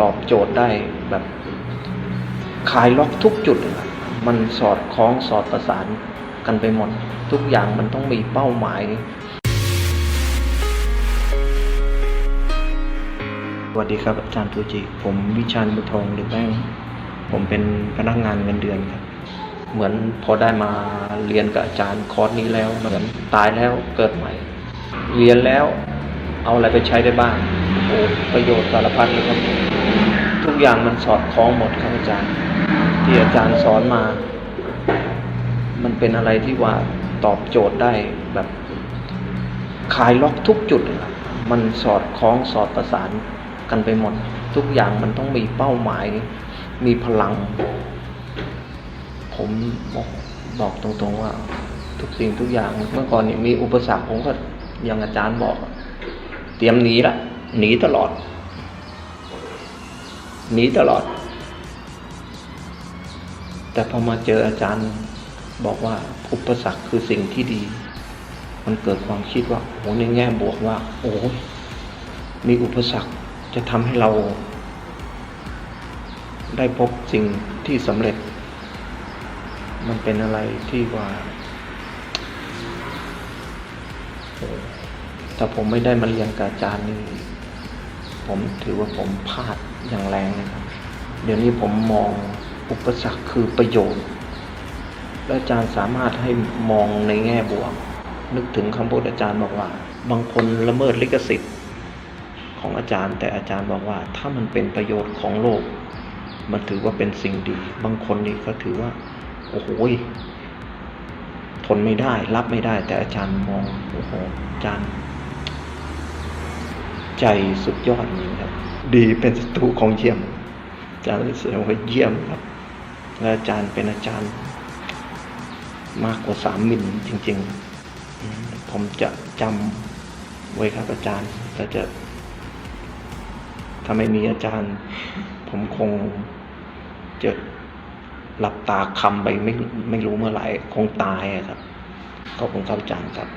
ตอบโจทย์ได้แบบคลายล็อกทุกจุด มันสอดคล้องสอดประสานกันไปหมด ทุกอย่างมันต้องมีเป้าหมาย สวัสดีครับอาจารย์ทูจิ ผมวิชาญบุทองหรือแป้งผมเป็นพนักงานเงินเดือนครับ เหมือนพอได้มาเรียนกับอาจารย์คอร์สนี้แล้ว เหมือนตายแล้วเกิดใหม่ เรียนแล้วเอาอะไรไปใช้ได้บ้างโอ้ประโยชน์สารพัดเลยครับ ทุกอย่างมันสอดคล้องหมดครับอาจารย์ ที่อาจารย์สอนมา มันเป็นอะไรที่ว่าตอบโจทย์ได้แบบคลายล็อกทุกจุดครับมันสอดคล้องสอดประสานกันไปหมด ทุกอย่างมันต้องมีเป้าหมาย มีพลัง ผมบอกบอกตรงๆว่า ทุกสิ่งทุกอย่างเมื่อก่อนนี่มีอุปสรรคผมก็อย่างอาจารย์บอก เตรียมหนีละหนีตลอด หนีตลอด แต่พอมาเจออาจารย์บอกว่าอุปสรรคคือสิ่งที่ดี มันเกิดความคิดว่าโอ้ในแง่บวกว่า โอ้ยมีอุปสรรคจะทำให้เรา ได้พบสิ่งที่สำเร็จ มันเป็นอะไรที่ว่าโอ้ถ้าผมไม่ได้มาเรียนกับอาจารย์นี่ ผมถือว่าผมพลาดอย่างแรงนะครับ เดี๋ยวนี้ผมมองอุปสรรคคือประโยชน์ และอาจารย์สามารถให้มองในแง่บวก นึกถึงคำพูดอาจารย์บอกว่า บางคนละเมิดลิขสิทธิ์ของอาจารย์ แต่อาจารย์บอกว่า ถ้ามันเป็นประโยชน์ของโลก มันถือว่าเป็นสิ่งดี บางคนนี่ก็ถือว่า โอ้โหทนไม่ได้ รับไม่ได้ แต่อาจารย์มองโอ้โหอาจารย์ ใจสุดยอดจริงครับ ดีเป็นศัตรูของเยี่ยมอาจารย์รู้สึกว่าเยี่ยมครับและอาจารย์เป็นอาจารย์ มากกว่าสามมิลจริง ๆ ผมจะจำไว้ครับอาจารย์แต่จะถ้าไม่มีอาจารย์ ผมคงจะหลับตาคำไปไม่ไม่รู้เมื่อไหร่ คงตายอะครับขอบคุณครับอาจารย์ครับ